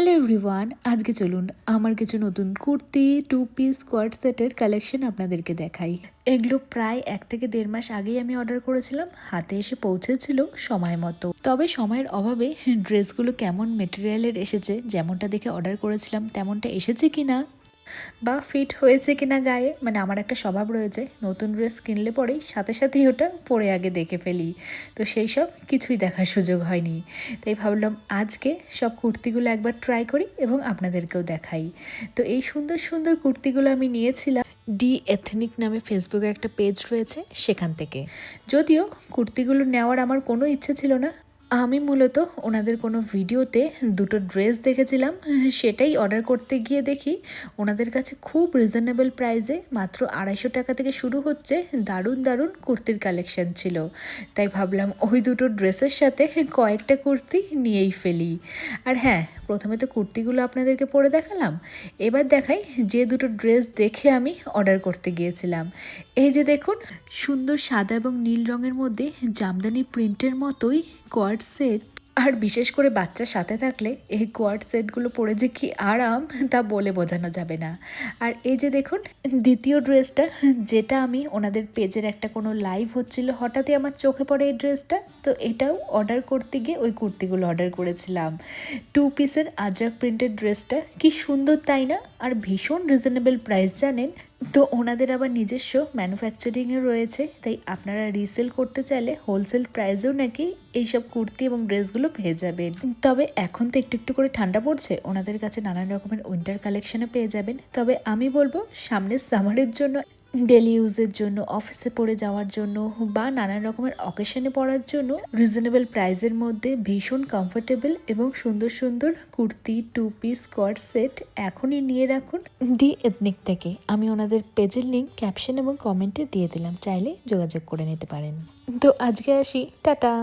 Hello everyone আজকে চলুন আমার কিছু নতুন কুর্তি টু পিস স্কোয়াড সেটের কালেকশন আপনাদেরকে দেখাই। এগুলো প্রায় এক থেকে দেড় মাস আগেই আমি অর্ডার করেছিলাম, হাতে এসে পৌঁছেছিল সময় মতো। তবে সময়ের অভাবে ড্রেসগুলো কেমন মেটেরিয়ালের এসেছে, যেমনটা দেখে অর্ডার করেছিলাম, তেমনটা এসেছে কি না বা ফিট হয়েছে কিনা গায়ে মানে আমার একটা স্বভাব রয়েছে, নতুন ড্রেস কিনলে পরেই সাথে সাথেই ওটা পরে আগে দেখে ফেলি। তো সেই সব কিছুই দেখার সুযোগ হয়নি। তাই ভাবলাম আজকে সব কুর্তিগুলো একবার ট্রাই করি এবং আপনাদেরকেও দেখাই। তো এই সুন্দর সুন্দর কুর্তিগুলো আমি নিয়েছিলাম ডি এথনিক নামে ফেসবুকে একটা পেজ রয়েছে সেখান থেকে। যদিও কুর্তিগুলো নেওয়ার আমার কোনো ইচ্ছে ছিল না আমি মূলত ওনাদের কোনো ভিডিওতে দুটো ড্রেস দেখেছিলাম, সেটাই অর্ডার করতে গিয়ে দেখি ওনাদের কাছে খুব রিজনেবল প্রাইসে মাত্র আড়াইশো টাকা থেকে শুরু হচ্ছে দারুণ দারুণ কুর্তির কালেকশন ছিল। তাই ভাবলাম ওই দুটো ড্রেসের সাথে কয়েকটা কুর্তি নিয়েই ফেলি। আর হ্যাঁ প্রথমে তো কুর্তিগুলো আপনাদেরকে পরে দেখালাম, এবার দেখাই যে দুটো ড্রেস দেখে আমি অর্ডার করতে গিয়েছিলাম। এই যে দেখুন, সুন্দর সাদা এবং নীল রঙের মধ্যে জামদানি প্রিন্টের মতোই কোয়ার্ড সেট। আর বিশেষ করে বাচ্চা সাথে থাকলে এই কোয়ার্ড সেটগুলো পরে যে কি আরাম, তা বলে বোঝানো যাবে না। আর এই যে দেখুন, দ্বিতীয় ড্রেসটা, যেটা আমি ওনাদের পেজের একটা কোনো লাইভ হচ্ছিল, হঠাৎই আমার চোখে পড়ে এই ড্রেসটা। তো এটাও অর্ডার করতে গিয়ে ওই কুর্তিগুলো অর্ডার করেছিলাম। টু পিসের আজাক প্রিন্টেড ড্রেসটা কি সুন্দর তাই না? আর ভীষণ রিজনেবল প্রাইস জানেন? তো ওনাদের আবার নিজস্ব ম্যানুফ্যাকচারিংয়ে রয়েছে, তাই আপনারা রিসেল করতে চাইলে হোলসেল প্রাইসেও নাকি এইসব কুর্তি এবং ড্রেসগুলো পেয়ে যাবেন। তবে এখন তো একটু একটু করে ঠান্ডা পড়ছে, ওনাদের কাছে নানান রকমের উইন্টার কালেকশনে পেয়ে যাবেন। তবে আমি বলব, সামনের সামারের জন্য ডেলি ইউজের জন্য অফিসে পড়ে যাওয়ার জন্য বা নানান রকমের অকেশনে পড়ার জন্য রিজনেবল প্রাইসের মধ্যে ভীষণ কমফোর্টেবল এবং সুন্দর সুন্দর কুর্তি টু পিস সেট এখনই নিয়ে রাখুন ডি এথনিক থেকে। আমি ওনাদের পেজের লিঙ্ক ক্যাপশন এবং কমেন্টে দিয়ে দিলাম। চাইলে যোগাযোগ করে নিতে পারেন। তো আজকে আসি। টাটা!